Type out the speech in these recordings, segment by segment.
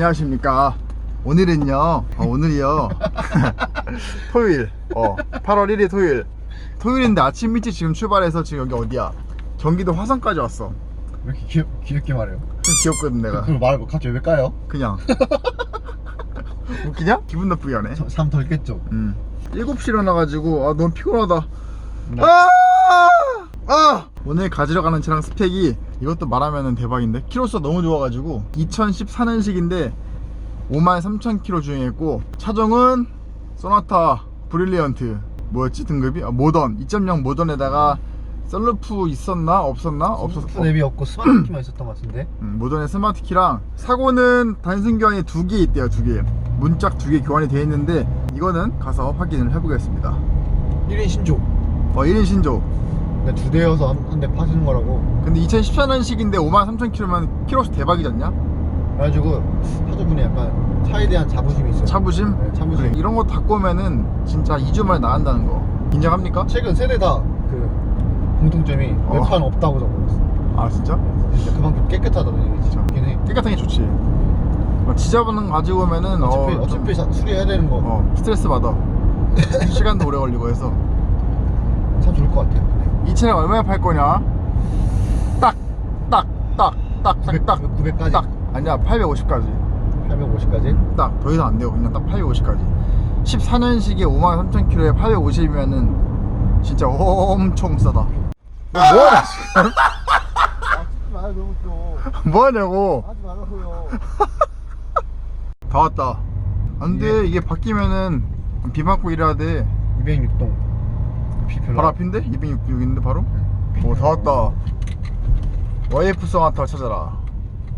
안녕하십니까. 오늘은요, 어, 오늘이요. 토요일, 어, 8월 1일 토요일. 토요일인데 아침 일찍 지금 출발해서 지금 여기 어디야? 경기도 화성까지 왔어. 왜 이렇게 귀엽, 귀엽게 말해요? 좀 귀엽거든, 내가. 그걸 말고 갑자기 왜 까요? 그냥. 웃기냐? 기분 나쁘게 하네. 잠덜 깼죠? 음. 7시 일어나가지고, 아, 너무 피곤하다. 네. 아! 아! 오늘 가지러 가는 차량 스펙이 이것도 말하면 대박인데? 키로수가 너무 좋아가지고 2014년식인데 53,000km 주행했고 차종은 소나타 브릴리언트. 뭐였지 등급이? 아, 모던. 2.0 모던에다가 썰루프 있었나? 없었나? 없었어 프 랩이 없고 스마트 키만 있었던 것 같은데? 음, 모던의 스마트 키랑 사고는 단순 교환이 두 개 있대요 두개. 문짝 두 개 교환이 돼 있는데 이거는 가서 확인을 해보겠습니다. 1인 신조. 어 1인 신조 근데 두 대여서 한 대 파시는 거라고. 근데 2014년식인데 53,000km면 키로수 대박이지 않냐? 그래가지고 사주분이 약간 차에 대한 자부심이 있어요. 자부심? 네, 자부심. 그래, 이런 거 다 꼬면은 진짜 2주 만에 나간다는 거. 인정합니까? 최근 세대 다 그 공통점이 어. 외판 없다고 적어놨어 아 진짜? 진짜 그만큼 깨끗하다는 얘기지. 걔네 깨끗한 게 좋지. 뭐 지저분한 거 가지고 오면은 어차피, 어, 좀- 어차피 사- 수리해야 되는 거. 참 어, 스트레스 받아. 시간도 오래 걸리고 해서. 좋을 것 같아요 이 차량 얼마에 팔 거냐? 딱! 딱! 딱! 딱! 900, 딱! 900까지 딱! 아니야 850까지 850까지 딱 더 이상 안 돼요 그냥 딱 850까지 14년식에 53,000km에 850이면은 진짜 엄청 싸다 지금? 하지 마요 너무 좀 뭐하냐고 하지 말라고요 다 왔다 안 돼 이게 바뀌면은 비 맞고 이래야 돼 206동 비 별로 바로 앞인데? 206인데 바로? 오다 왔다 YF 소나타 찾아라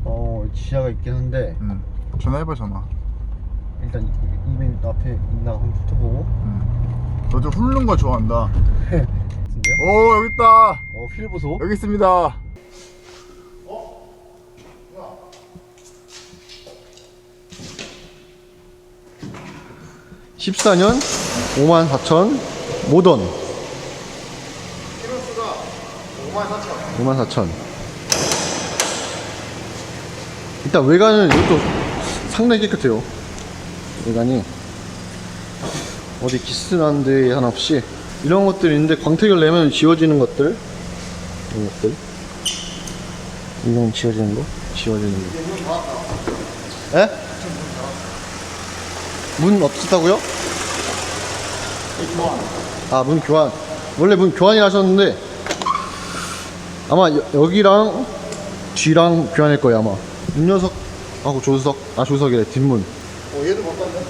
어 지하가 있긴 한데 응. 전화해봐 전화 일단 206 앞에 있나 한번 붙어보고 응. 너좀 훑는 거 좋아한다 같은데요? 오 여기 있다 어 휠 보소 여기 있습니다 14년 54,000 모던 54,000 54,000 일단 외관은 이것도 상당히 깨끗해요. 외관이 어디 기스난 데 하나 없이 이런 것들이 있는데 광택을 내면 지워지는 것들 이런 것들. 이런 지워지는 거? 지워지는 거. 에? 문 없었다고요? 아 문 교환. 원래 문 교환이 하셨는데 아마 여, 여기랑 뒤랑 교환할 거예요 아마. 윤녀석하고 조수석 아 조수석이래 뒷문. 어 얘도 바꿨네.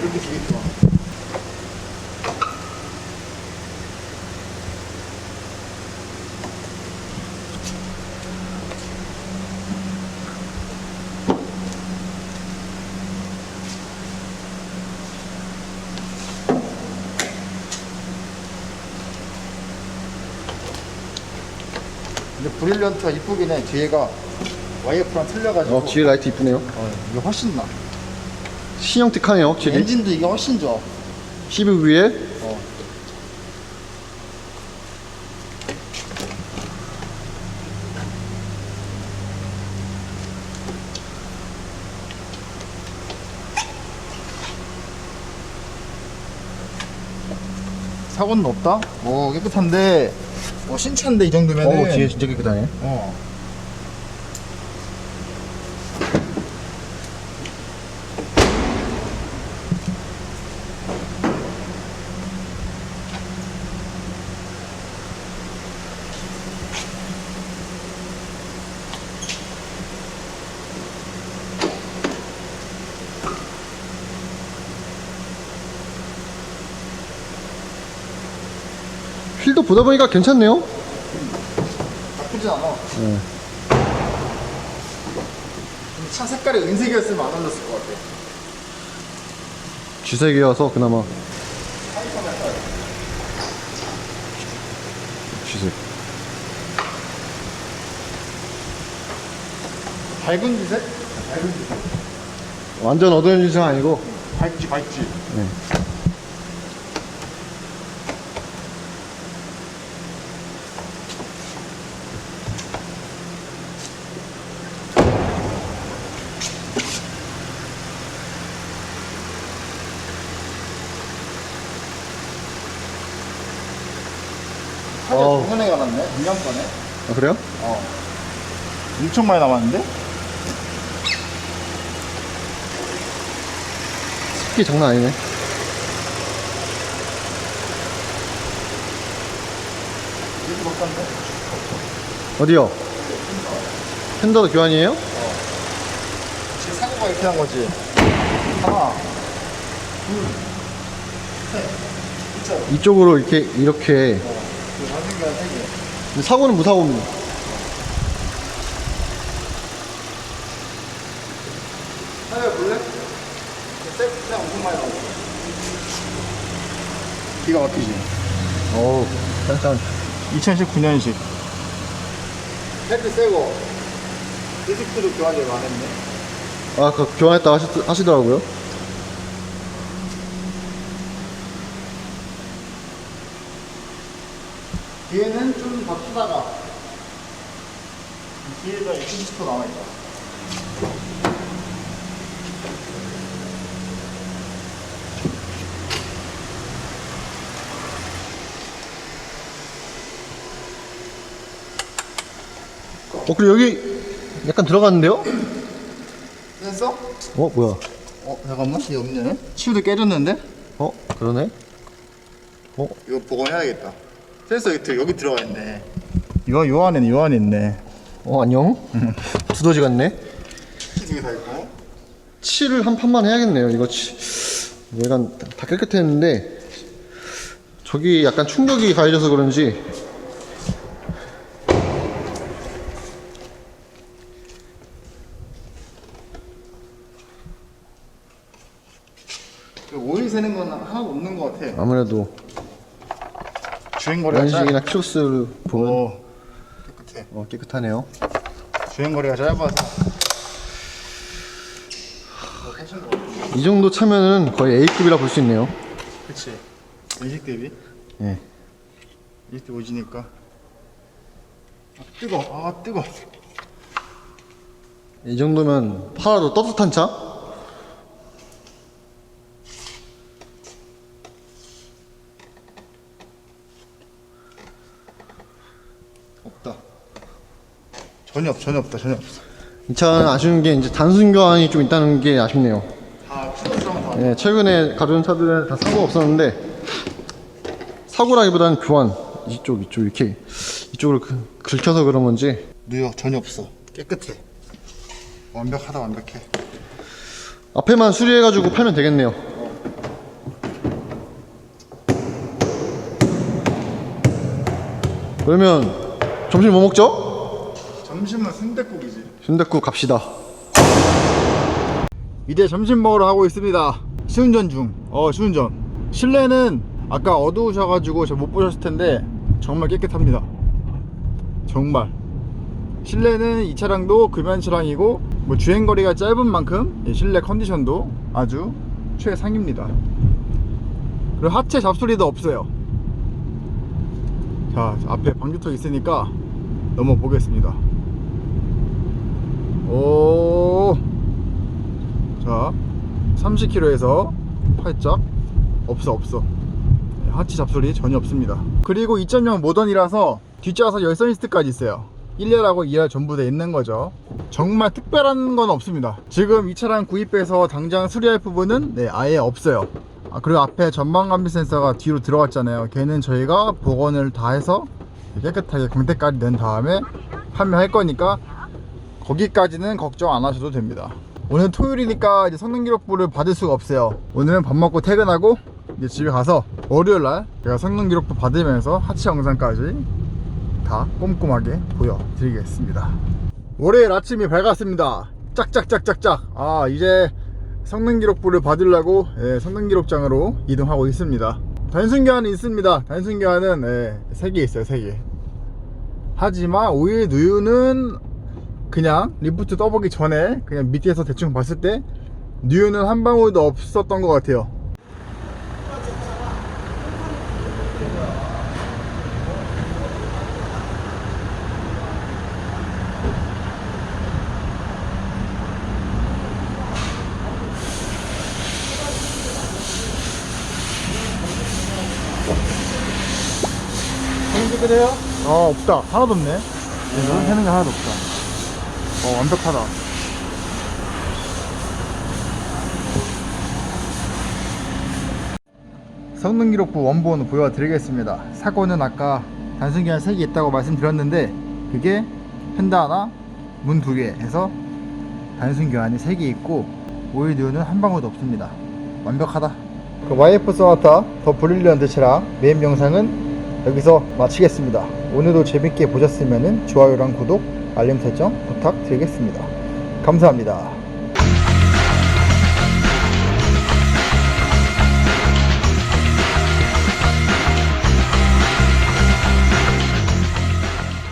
이렇게 좋아 근데 브릴리언트가 이쁘긴 해 뒤에가 YF랑 틀려가지고 어 뒤에 라이트 이쁘네요 어, 이게 훨씬 나. 신형틱하네요 확실히 엔진도 이게 훨씬 좋아. CVV에 어. 사고는 없다? 오 깨끗한데 어 신차인데 이 정도면은 어 뒤에 진짜 깨끗하네 어. 휠도 보다 보니까 괜찮네요 나쁘진 않아. 네. 차 색깔이 은색이었으면 안 올렸을 것 같아. 쥐색이어서 그나마 쥐색 밝은 주색? 밝은 주색. 완전 어두운 쥐색 아니고 밝지 밝지. 네. 어우. 작년에 가놨네 작년 거네 아 그래요? 어 엄청 많이 남았는데? 습기 장난 아니네 이렇게 먹던데? 어디요? 핸더도 교환이에요? 지금 사고가 이렇게 한 거지 하나 둘셋 이쪽으로 이렇게 이렇게 세개 근데 사고는 무사고입니다. 하여 볼래? 기가 막히지. 어우 짱짱 2019년식. 헤드 새거 디스크도 교환이 많았네. 아, 그 교환했다 하시, 하시더라고요. 뒤에는 좀더 쓰다가 뒤에가 20% 남아있다 어, 그리고 여기 약간 들어갔는데요? 됐어? 어, 뭐야? 어 잠깐만 이게 없네 치우도 깨졌는데? 어, 그러네? 이거 복원해야겠다 센서 여기, 들- 여기 들어가 있네 요, 요 안에 요 안에 있네 어, 안녕? 두더지 같네? 다 있고 칠을 한 판만 해야겠네요. 이거 치, 약간 다 깨끗했는데, 저기 약간 충격이 가해져서 그런지, 그 오일 새는 건 하나도 없는 것 같아 아무래도 주행거리가 짧 연식이나 키로수를 보면, 오 깨끗해 어, 깨끗하네요. 주행거리가 짧아서 이 정도 차면은 거의 A급이라 볼 수 있네요. 그치 인식 대비 예. 인식 대비 오지니까 아 뜨거 아 뜨거 이 정도면 팔아도 떳떳한 차? 전혀 없 전혀 없다 전혀 없어 이 차는 아쉬운 게 이제 단순 교환이 좀 있다는 게 아쉽네요. 다다 예, 최근에 가져온 차들은 다 사고가 없었는데 사고라기보다는 교환 이쪽 이쪽 이렇게 이쪽으로 그- 긁혀서 그런 건지 누여 전혀 없어 깨끗해 완벽하다 완벽해 앞에만 수리해가지고 팔면 되겠네요. 그러면 점심 뭐 먹죠? 점심은 순댓국이지. 순댓국 갑시다. 이제 점심 먹으러 가고 있습니다. 시운전 중 어 시운전. 실내는 아까 어두우셔가지고 잘 못 보셨을 텐데 정말 깨끗합니다. 정말. 실내는 이 차량도 금연 차량이고 뭐 주행 거리가 짧은 만큼 이 실내 컨디션도 아주 최상입니다. 그리고 하체 잡소리도 없어요. 자 앞에 방지턱 있으니까 넘어 보겠습니다 오. 자 30km에서 활짝. 없어 없어. 하체 잡소리 전혀 없습니다. 그리고 2.0 모던이라서 뒷좌석 열선 시트까지 있어요. 1열하고 2열 전부 다 있는 거죠. 정말 특별한 건 없습니다. 지금 이 차량 구입해서 당장 수리할 부분은 네, 아예 없어요. 아, 그리고 앞에 전방 감지 센서가 뒤로 들어갔잖아요. 걔는 저희가 복원을 다 해서 깨끗하게 광택까지 낸 다음에 판매할 거니까 거기까지는 걱정 안 하셔도 됩니다. 오늘 토요일이니까 이제 성능 기록부를 받을 수가 없어요. 오늘은 밥 먹고 퇴근하고 이제 집에 가서 월요일 날 제가 성능 기록부 받으면서 하체 영상까지 다 꼼꼼하게 보여드리겠습니다. 월요일 아침이 밝았습니다. 짝짝짝짝짝. 아 이제 성능 기록부를 받으려고 예, 성능 기록장으로 이동하고 있습니다. 단순 교환은 있습니다. 단순 교환은 예, 3개 있어요. 3개. 하지만 오일 누유는 그냥 리프트 떠보기 전에 그냥 밑에서 대충 봤을 때 뉴는 한 방울도 없었던 것 같아요? 어 없다. 하나도 없네. 눈 새는 게 하나도 없다 어 완벽하다. 성능 기록부 원본 보여드리겠습니다. 사고는 아까 단순 교환 3개 있다고 말씀드렸는데 그게 펜다 하나 문 두 개 해서 단순 교환이 3개 있고 오일류는 한 방울도 없습니다. 완벽하다. 그 YF 소나타 더 브릴리언트 차량 메인 영상은 여기서 마치겠습니다. 오늘도 재밌게 보셨으면 좋아요랑 구독 알림 설정 부탁드리겠습니다. 감사합니다